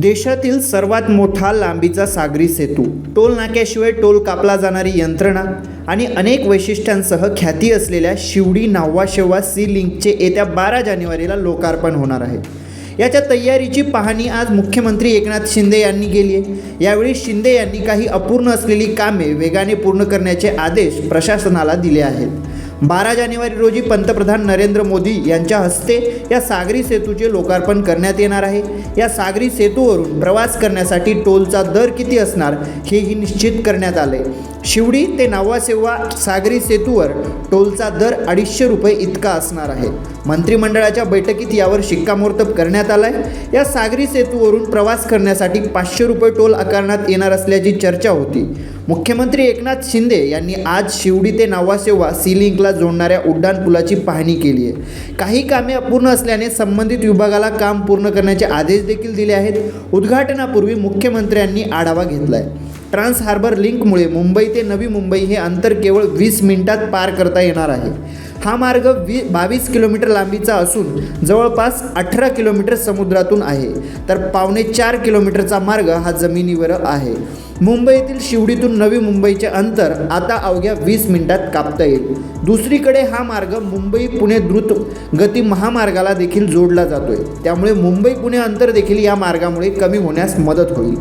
देशातील सर्वात मोठा लांबीचा सागरी सेतू. टोल नाक्याशिवाय टोल कापला जाणारी यंत्रणा आणि अनेक वैशिष्ट्यांसह ख्याती असलेल्या शिवडी नाव्वा शेवा सी लिंकचे येत्या बारा जानेवारीला लोकार्पण होणार आहे. याच्या तयारीची पाहणी आज मुख्यमंत्री एकनाथ शिंदे यांनी केली आहे. यावेळी शिंदे यांनी काही अपूर्ण असलेली कामे वेगाने पूर्ण करण्याचे आदेश प्रशासनाला दिले आहेत. बारा जानेवारी रोजी पंतप्रधान नरेंद्र मोदी यांच्या हस्ते या सागरी सेतूचे लोकार्पण करण्यात येणार आहे. या सागरी सेतूवरून प्रवास करण्यासाठी टोलचा दर किती असणार हेही निश्चित करण्यात आले शिवडी ते नावासेवा सागरी सेतूवर टोलचा दर अडीचशे रुपये इतका असणार आहे. मंत्रिमंडळाच्या बैठकीत यावर शिक्कामोर्तब करण्यात आलाय. या सागरी सेतूवरून प्रवास करण्यासाठी पाचशे रुपये टोल आकारण्यात येणार असल्याची चर्चा होती. मुख्यमंत्री एकनाथ शिंदे यांनी आज शिवडी ते नावासेवा सी लिंकला जोडणाऱ्या उड्डाणपुलाची पाहणी केली आहे. काही कामे अपूर्ण असल्याने संबंधित विभागाला काम पूर्ण करण्याचे आदेश देखील दिले आहेत. उद्घाटनापूर्वी मुख्यमंत्र्यांनी आढावा घेतला आहे ट्रान्स हार्बर लिंकमुळे मुंबई ते नवी मुंबई हे अंतर केवळ वीस मिनिटात पार करता येणार आहे. हा मार्ग वी बावीस किलोमीटर लांबीचा असून जवळपास अठरा किलोमीटर समुद्रातून आहे. तर पावणे चार किलोमीटरचा मार्ग हा जमिनीवर आहे. मुंबईतील शिवडीतून नवी मुंबईचे अंतर आता अवघ्या वीस मिनिटात कापता येईल. दुसरीकडे हा मार्ग मुंबई पुणे द्रुत गती महामार्गाला देखील जोडला जातोय. त्यामुळे मुंबई पुणे अंतर देखील या मार्गामुळे कमी होण्यास मदत होईल.